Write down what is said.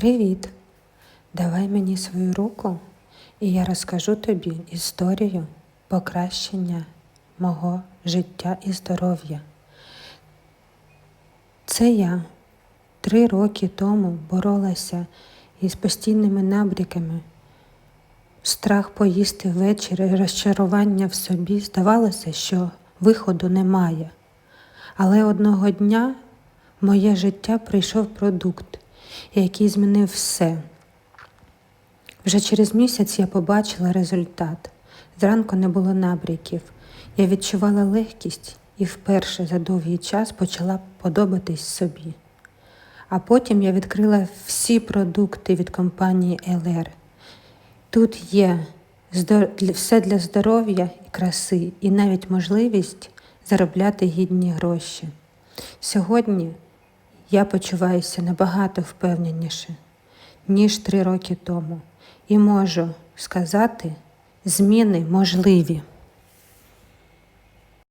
Привіт! Давай мені свою руку, і я розкажу тобі історію покращення мого життя і здоров'я. Це я три роки тому боролася із постійними набріками. Страх поїсти ввечері, розчарування в собі. Здавалося, що виходу немає. Але одного дня в моє життя прийшов продукт, який змінив все. Вже через місяць я побачила результат. Зранку не було набряків. Я відчувала легкість і вперше за довгий час почала подобатись собі. А потім я відкрила всі продукти від компанії LR. Тут є все для здоров'я і краси, і навіть можливість заробляти гідні гроші. Сьогодні я почуваюся набагато впевненіше, ніж три роки тому, і можу сказати, зміни можливі.